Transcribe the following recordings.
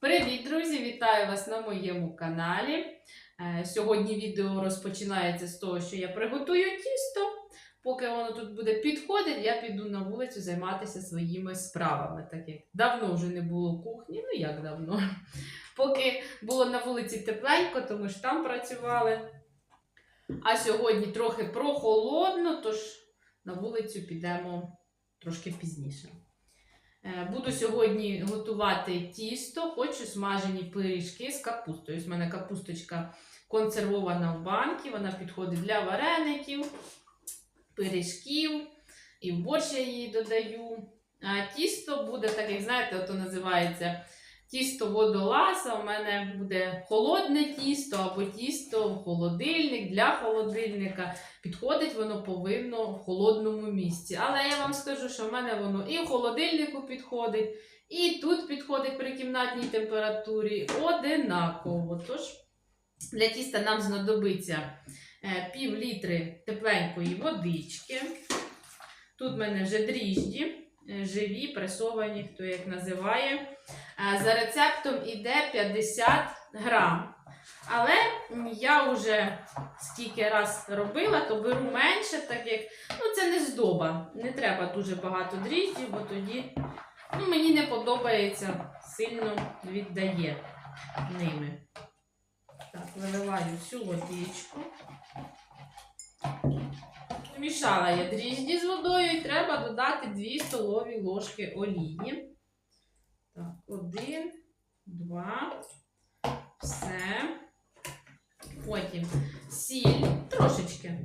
Привіт, друзі! Вітаю вас на моєму каналі. Е, Сьогодні відео розпочинається з того, що я приготую тісто. Поки воно тут буде підходити, я піду на вулицю займатися своїми справами. Так як давно вже не було кухні, ну як давно. Поки було на вулиці тепленько, то ми ж там працювали. А сьогодні трохи прохолодно, тож на вулицю підемо трошки пізніше. Е, Буду сьогодні готувати тісто, хочу смажені пиріжки з капустою. В мене капусточка консервована в банці, вона підходить для вареників, пиріжків, і в борщ я її додаю. А тісто буде, так як знаєте, ото називається тісто водоласа. У мене буде холодне тісто або тісто в холодильник для холодильника. Підходить воно повинно в холодному місці. Але я вам скажу, що в мене воно і в холодильнику підходить, і тут підходить при кімнатній температурі одинаково. Тож для тіста нам знадобиться е, пів літри тепленької водички. Тут в мене вже дріжджі, живі, пресовані, хто як називає. Е, За рецептом іде 50 грам. Але я вже скільки раз робила, то беру менше, так як ну, це не здоба. Не треба дуже багато дріжджів, бо тоді ну, мені не подобається, сильно віддає ними. Так, виливаю всю водичку. Мішала я дріжджі з водою і треба додати 2 столові ложки олії. Так, один, два, все. Потім сіль трошечки.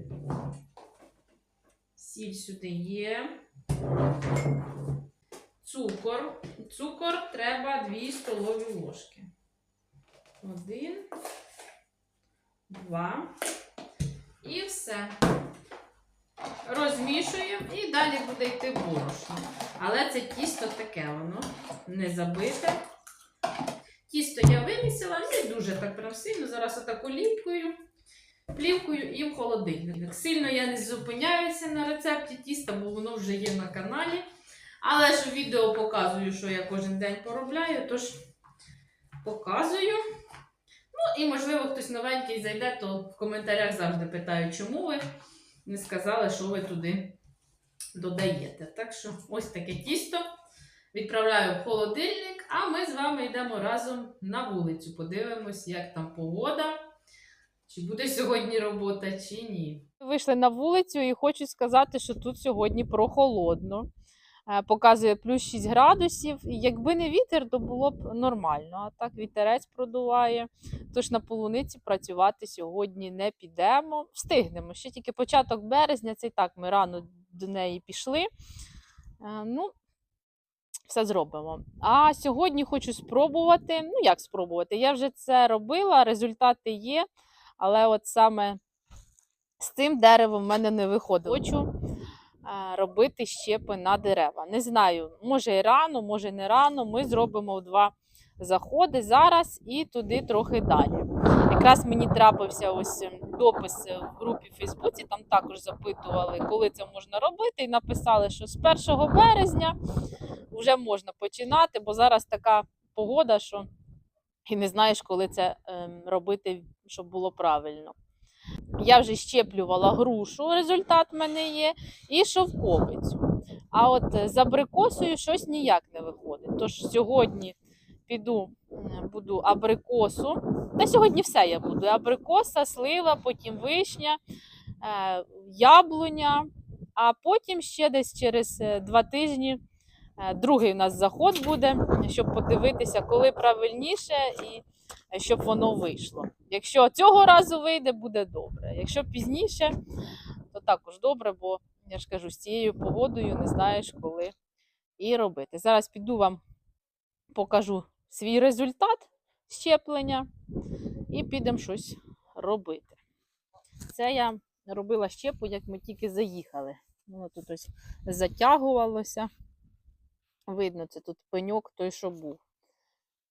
Сіль сюди є. Цукор. Цукор треба 2 столові ложки. Один, два. І все. Розмішуємо і далі буде йти борошно. Але це тісто таке воно не забите. Тісто я вимісила, не дуже так прям сильно. Зараз отаку ліпкою, плівкою і в холодильник. Сильно я не зупиняюся на рецепті тіста, бо воно вже є на каналі. Але ж відео показую, що я кожен день поробляю, тож показую. Ну і, можливо, хтось новенький зайде, то в коментарях завжди питають, чому ви не сказали, що ви туди додаєте. Так що ось таке тісто. Відправляю в холодильник, а ми з вами йдемо разом на вулицю. Подивимось, як там погода, чи буде сьогодні робота, чи ні. Вийшли на вулицю і хочу сказати, що тут сьогодні прохолодно. Е, Показує плюс 6 градусів. Якби не вітер, то було б нормально. А так вітерець продуває. Тож на полуниці працювати сьогодні не підемо. Встигнемо. Ще тільки початок березня, це і так ми рано до неї пішли. Е, Ну, все зробимо. А сьогодні хочу спробувати. Ну, як спробувати? Я вже це робила, результати є, але от саме з цим деревом в мене не виходить. Хочу робити щепи на дерева. Не знаю, може і рано, може не рано. Ми зробимо два заходи зараз і туди трохи далі. Якраз мені трапився ось ем, допис е, в групі в Фейсбуці, там також запитували, коли це можна робити, і написали, що з 1 березня вже можна починати, бо зараз така погода, що і не знаєш, коли це ем, робити, щоб було правильно. Я вже щеплювала грушу, результат в мене є, і шовковицю. А от е, з абрикосою щось ніяк не виходить. Тож сьогодні піду, буду абрикосу. Та сьогодні все я буду. Абрикоса, слива, потім вишня, е, яблуня, а потім ще десь через е, два тижні другий у нас заход буде, щоб подивитися, коли правильніше і щоб воно вийшло. Якщо цього разу вийде, буде добре. Якщо пізніше, то також добре, бо я ж кажу, з цією погодою не знаєш, коли і робити. Зараз піду вам покажу свій результат щеплення і підемо щось робити. Це я робила щепу, як ми тільки заїхали. Воно тут ось затягувалося. Видно, це тут пеньок той, що був.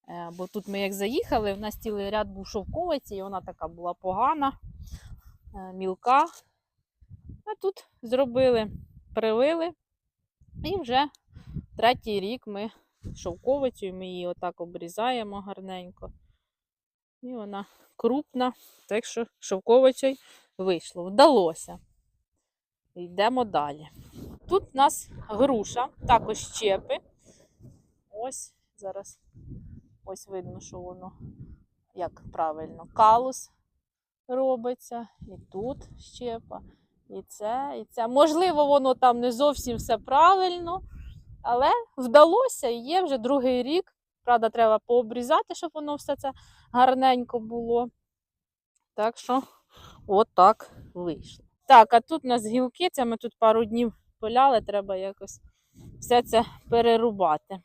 Е, Бо тут ми як заїхали, у нас цілий ряд був шовковиці, і вона така була погана, е, мілка. А тут зробили, привили, і вже третій рік ми шовковицею. Ми її отак обрізаємо гарненько. І вона крупна, так що шовковицею вийшло. Вдалося. Йдемо далі. Тут у нас груша, також щепи. Ось зараз ось видно, що воно як правильно. Калус робиться, і тут щепа, і це, і це. Можливо, воно там не зовсім все правильно, але вдалося і є вже другий рік. Правда, треба пообрізати, щоб воно все це гарненько було. Так що, отак вийшло. Так, а тут у нас гілки, це ми тут пару днів пиляли, треба якось все це перерубати.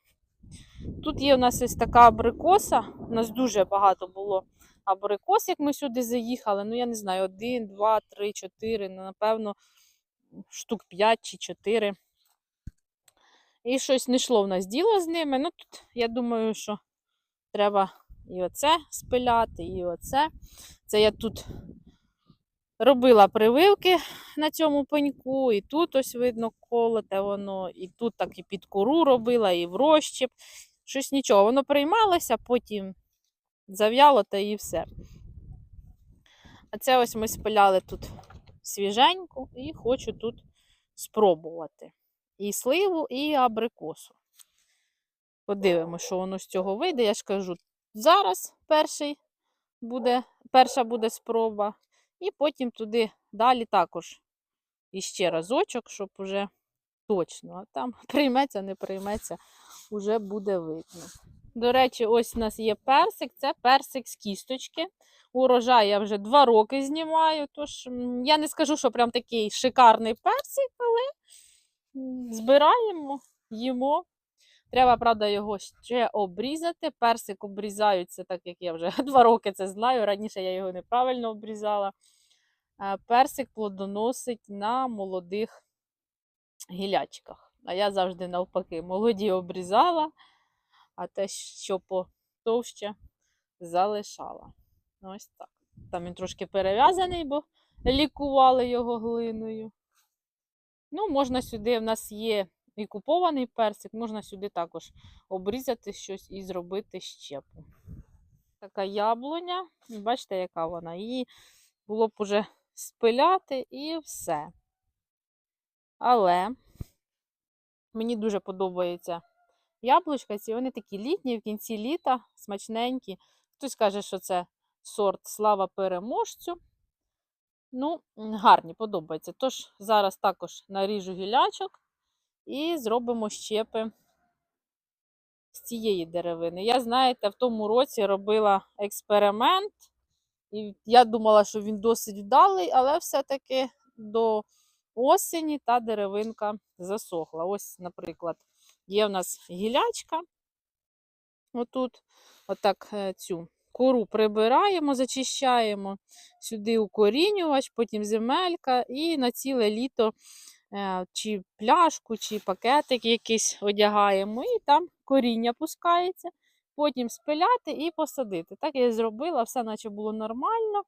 Тут є у нас ось така абрикоса. У нас дуже багато було абрикос, як ми сюди заїхали. Ну, я не знаю, один, два, три, чотири, ну, напевно, штук п'ять чи чотири. І щось не йшло в нас діло з ними. Ну, тут, я думаю, що треба і оце спиляти, і оце. Це я тут робила прививки на цьому пеньку, і тут ось видно колоте воно, і тут так і під кору робила, і в розчіп. Щось нічого, воно приймалося, потім зав'яло та і все. А це ось ми спиляли тут свіженьку і хочу тут спробувати. І сливу, і абрикосу. Подивимося, що воно з цього вийде. Я ж кажу, зараз перший буде, перша буде спроба, і потім туди далі також іще разочок, щоб уже точно. А там прийметься, не прийметься, уже буде видно. До речі, ось у нас є персик, це персик з кісточки. Урожай я вже два роки знімаю, тож я не скажу, що прям такий шикарний персик, але збираємо, їмо. Треба, правда, його ще обрізати. Персик обрізаються, так як я вже два роки це знаю. Раніше я його неправильно обрізала. Е, Персик плодоносить на молодих гілячках. А я завжди навпаки молоді обрізала, а те, що потовще, залишала. Ось так. Там він трошки перев'язаний, бо лікували його глиною. Ну, можна сюди, в нас є і купований персик, можна сюди також обрізати щось і зробити щепу. Така яблуня, бачите, яка вона. Її було б уже спиляти і все. Але мені дуже подобається яблучка. Ці вони такі літні, в кінці літа, смачненькі. Хтось каже, що це сорт слава переможцю. Ну, гарні, подобається. Тож зараз також наріжу гілячок і зробимо щепи з цієї деревини. Я, знаєте, в тому році робила експеримент, і я думала, що він досить вдалий, але все-таки до осені та деревинка засохла. Ось, наприклад, є в нас гілячка. Отут, отак е, цю кору прибираємо, зачищаємо сюди укорінювач, потім земелька, і на ціле літо чи пляшку, чи пакетик якийсь одягаємо, і там коріння пускається. Потім спиляти і посадити. Так я зробила, все наче було нормально,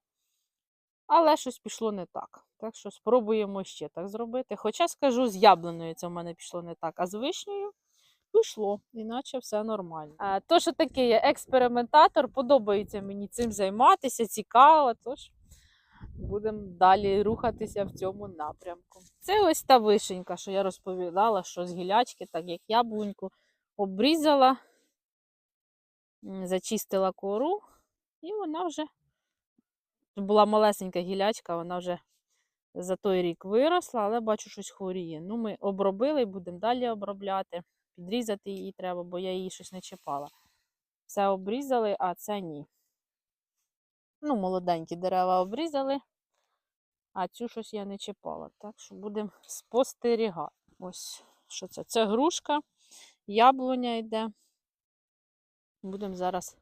але щось пішло не так. Так що спробуємо ще так зробити. Хоча скажу, з яблуною це в мене пішло не так, а з вишнею пішло, іначе все нормально. А, то, що таке є експериментатор, подобається мені цим займатися, цікаво. Тож будемо далі рухатися в цьому напрямку. Це ось та вишенька, що я розповідала, що з гілячки, так як яблуньку, обрізала, зачистила кору, і вона вже була малесенька гілячка, вона вже за той рік виросла, але бачу, щось хворіє. Ну, ми обробили і будемо далі обробляти. Підрізати її треба, бо я її щось не чіпала. Все обрізали, а це ні. Ну, молоденькі дерева обрізали, а цю щось я не чіпала. Так що будемо спостерігати. Ось що це? Це грушка, яблуня йде. Будемо зараз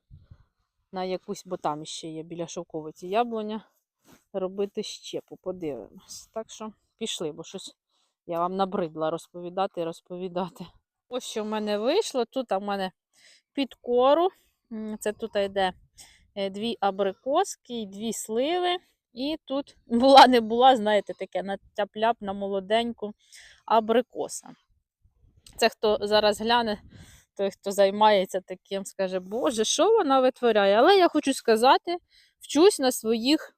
на якусь, бо там ще є біля шовковиці яблуня, робити щепу. Подивимось. Так що пішли, бо щось я вам набридла розповідати і розповідати. Ось що в мене вийшло. Тут у мене під кору. Це тут йде дві абрикоски дві сливи. І тут була не була, знаєте, таке на тяп-ляп на молоденьку абрикоса. Це хто зараз гляне, той, хто займається таким, скаже, Боже, що вона витворяє? Але я хочу сказати, вчусь на своїх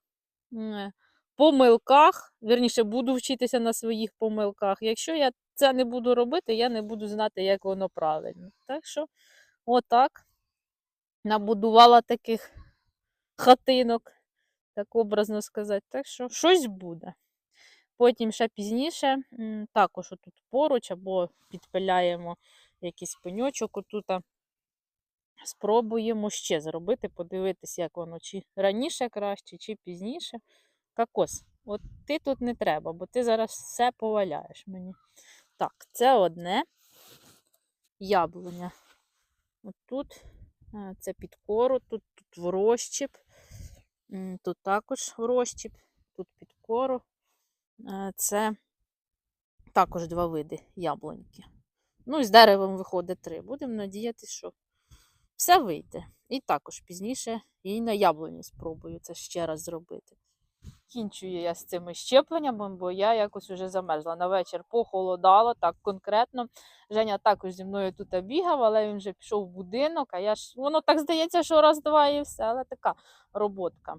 помилках, вірніше, буду вчитися на своїх помилках. Якщо я це не буду робити, я не буду знати, як воно правильно. Так що, отак, набудувала таких хатинок, так образно сказати. Так що щось буде. Потім ще пізніше, також отут поруч, або підпиляємо якийсь пеньочок отут. Спробуємо ще зробити, подивитися, як воно, чи раніше краще, чи пізніше. Кокос, от ти тут не треба, бо ти зараз все поваляєш мені. Так, це одне яблуня. От тут е, це під кору, тут, тут в розчіп, м, тут також в розчіп, тут під кору. Е, Це також два види яблуньки. Ну, і з деревом виходить три. Будемо надіятися, що все вийде. І також пізніше і на яблуні спробую це ще раз зробити. Кінчую я з цими щепленнями, бо я якось уже замерзла. На вечір похолодало, так конкретно. Женя також зі мною тут бігав, але він вже пішов в будинок, а я ж воно так здається, що раз-два і все, але така роботка.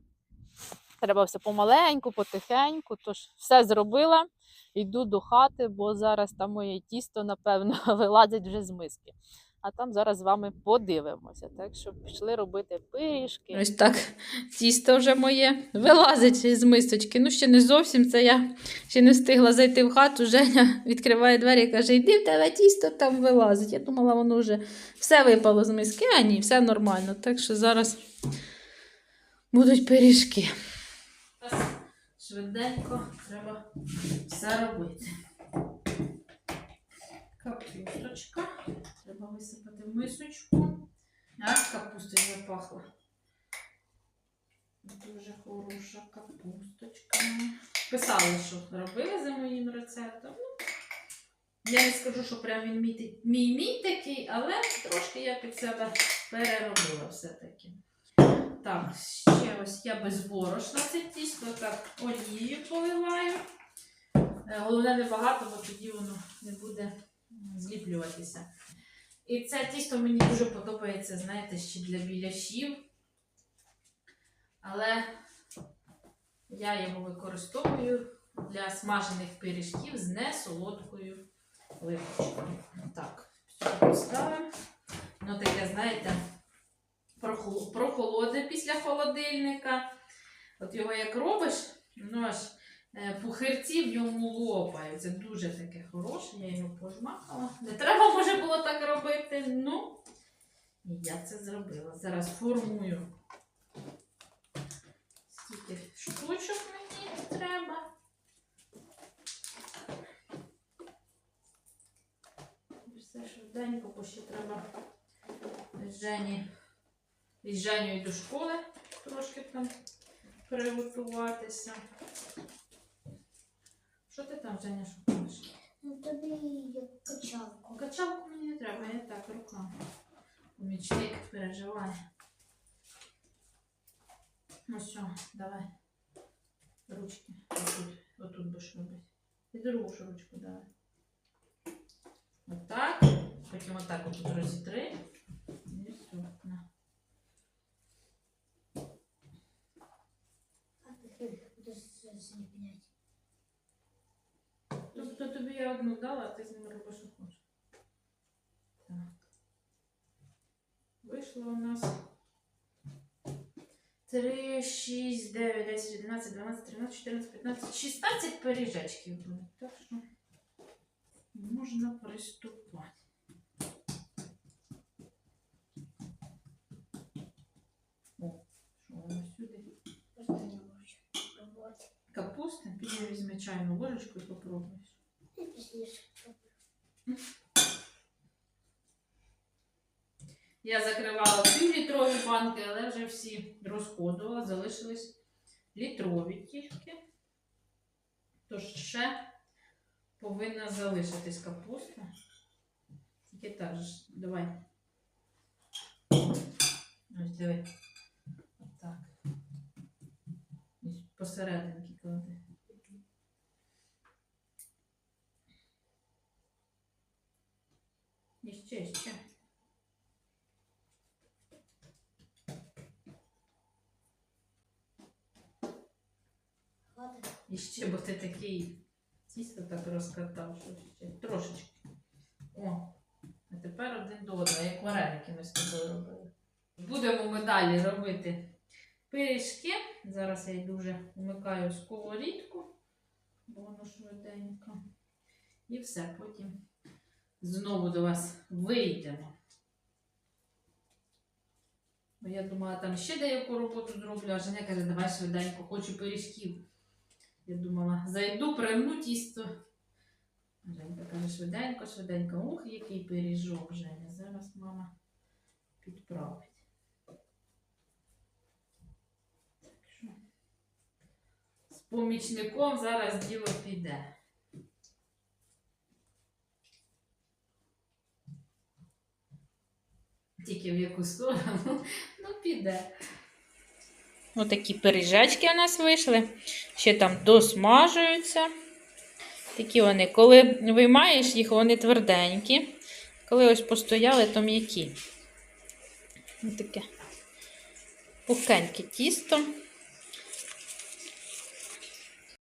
Треба все помаленьку, потихеньку. Тож все зробила. Йду до хати, бо зараз там моє тісто, напевно, вилазить вже з миски. А там зараз з вами подивимося. Так що пішли робити пиріжки. Ось так тісто вже моє вилазить з мисочки. Ну, ще не зовсім це я ще не встигла зайти в хату. Женя відкриває двері і каже: Йди в тебе тісто там вилазить. Я думала, воно вже все випало з миски, а ні, все нормально. Так що зараз будуть пиріжки. Швиденько треба все робити. Капусточка. Треба висипати в мисочку. Аж капуста запахла. Дуже хороша капусточка. Писали, що робили за моїм рецептом. Ну, Я не скажу, що прям він мій, мій мій такий, але трошки я під себе переробила все-таки. Так, ще ось я безборошна це тісто, так олією поливаю. Е, Головне небагато, бо тоді воно не буде зліплюватися. І це тісто мені дуже подобається, знаєте, ще для біляшів. Але я його використовую для смажених пиріжків з несолодкою випічкою. Так, поставимо. Ну, таке, знаєте, прохолоде після холодильника. От його як робиш, ну аж е, пухирці в ньому лопаються. Дуже таке хороше, я його пожмакала. Не треба може було так робити. Ну, я це зробила. Зараз формую. Скільки штучок мені треба. Все швиденько, бо ще треба Жені. Із Женєю до школи трошки там приготуватися. Що ти там, Женя, шукаєш? Ну тобі як качалку. Качалку мені не треба, я так руками. Помічник переживає. Ну все, давай. Ручки. Отут, отут будеш робити. І другу ж ручку давай. Отак. Потім отак отут розітри. І все. На. А ти будеш зліпняти. Тобто тобі я одну дала, а ти з ним робиш що хочеш. Так. Вийшло у нас 3, 6, 9, 10, 11, 12, 13, 14, 15, 16 пиріжечків буде. Так що можна приступати. О, що воно сюди? Просто не можу пробувати. Капуста, піди візьми чайну ложечку і попробуєш. Я закривала півлітрові банки, але вже всі розходувала, залишились літрові тільки. Тож ще повинна залишитись капуста. Тільки так ж, давай. Ось диви. Отак. Посерединки клади. ще. І ще, бо ти такий тісто так розкатав, що ще трошечки. О, а тепер один до одного, як вареники ми з тобою робили. Будемо ми далі робити пиріжки. Зараз я дуже вмикаю сковорідку, бо воно швиденько. І все потім знову до вас вийдемо. Бо я думала, там ще деяку роботу зроблю, а Женя каже, давай швиденько, хочу пиріжків. Я думала, зайду, примну тісто. Женька каже, швиденько, швиденько. Ух, який пиріжок, Женя. Зараз мама підправить. Помічником зараз діло піде. Тільки в яку сторону, ну піде. Отакі пиріжечки у нас вийшли. Ще там досмажуються. Такі вони, коли виймаєш їх, вони тверденькі. Коли ось постояли, то м'які. Ось таке пухеньке тісто.